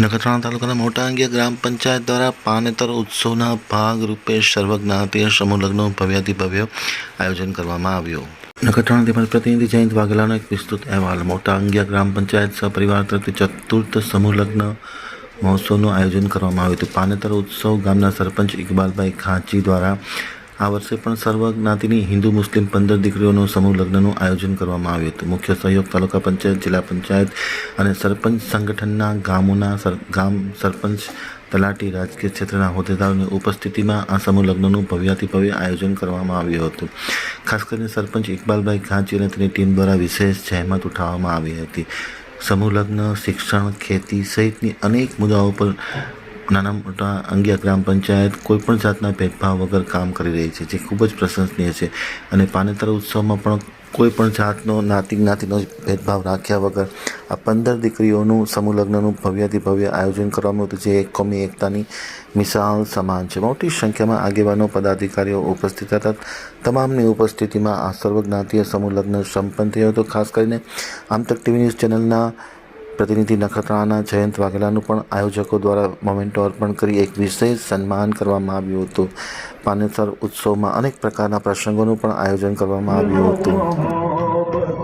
નખત્રાણા તાલુકાના મોટા અંગે ગ્રામ પંચાયત દ્વારા પાનેતર ઉત્સવના ભાગરૂપે સર્વજ્ઞાતીય સમૂહ લગ્નનું ભવ્યાતિ ભવ્ય આયોજન કરવામાં આવ્યું. નખત્રાણા તેમજ પ્રતિનિધિ જયંત વાઘેલાનો એક વિસ્તૃત અહેવાલ. મોટા અંગિયા ગ્રામ પંચાયત સહપરિવાર તરફથી ચતુર્થ સમૂહ લગ્ન મહોત્સવનું આયોજન કરવામાં આવ્યું હતું. પાનેતર ઉત્સવ ગામના સરપંચ ઇકબાલભાઈ ખાંચી દ્વારા આ વર્ષે પણ સર્વ જ્ઞાતિની હિન્દુ મુસ્લિમ પંદર દીકરીઓનું સમૂહ લગ્નનું આયોજન કરવામાં આવ્યું હતું. મુખ્ય સહયોગ તાલુકા પંચાયત, જિલ્લા પંચાયત અને સરપંચ સંગઠનના ગામોના ગામ સરપંચ તલાટી રાજકીય ક્ષેત્રના હોદ્દેદારોની ઉપસ્થિતિમાં આ સમૂહ લગ્નનું ભવ્યાતિ ભવ્ય આયોજન કરવામાં આવ્યું હતું. ખાસ કરીને સરપંચ ઇકબાલભાઈ ખાંચી અને તેની ટીમ દ્વારા વિશેષ જહેમત ઉઠાવવામાં આવી હતી. સમૂહ લગ્ન, શિક્ષણ, ખેતી સહિતની અનેક મુદ્દાઓ પર નાના મોટા અંગિયા ગ્રામ પંચાયત કોઈપણ જાતના ભેદભાવ વગર કામ કરી રહી છે, જે ખૂબ જ પ્રશંસનીય છે. અને પાનેતર ઉત્સવમાં પણ કોઈ પણ જાતનો નાતી જ્ઞાતિનો ભેદભાવ રાખ્યા વગર આ પંદર દીકરીઓનું સમૂહ લગ્નનું ભવ્યાતિ ભવ્ય આયોજન કરવામાં હતું, જે એક કોમી એકતાની મિસાલ સમાન છે. મોટી સંખ્યામાં આગેવાનો, પદાધિકારીઓ ઉપસ્થિત હતા. તમામની ઉપસ્થિતિમાં આ સર્વજ્ઞાતીય સમૂહ લગ્ન સંપન્ન થયો હતો. ખાસ કરીને આમતક ટીવી ન્યૂઝ ચેનલના પ્રતિનિધિ નખત્રાણાના જયંત વાઘેલાનું પણ આયોજકો દ્વારા મોમેન્ટો અર્પણ કરી એક વિશેષ સન્માન કરવામાં આવ્યું હતું. પાનેસર ઉત્સવમાં અનેક પ્રકારના પ્રસંગોનું પણ આયોજન કરવામાં આવ્યું હતું.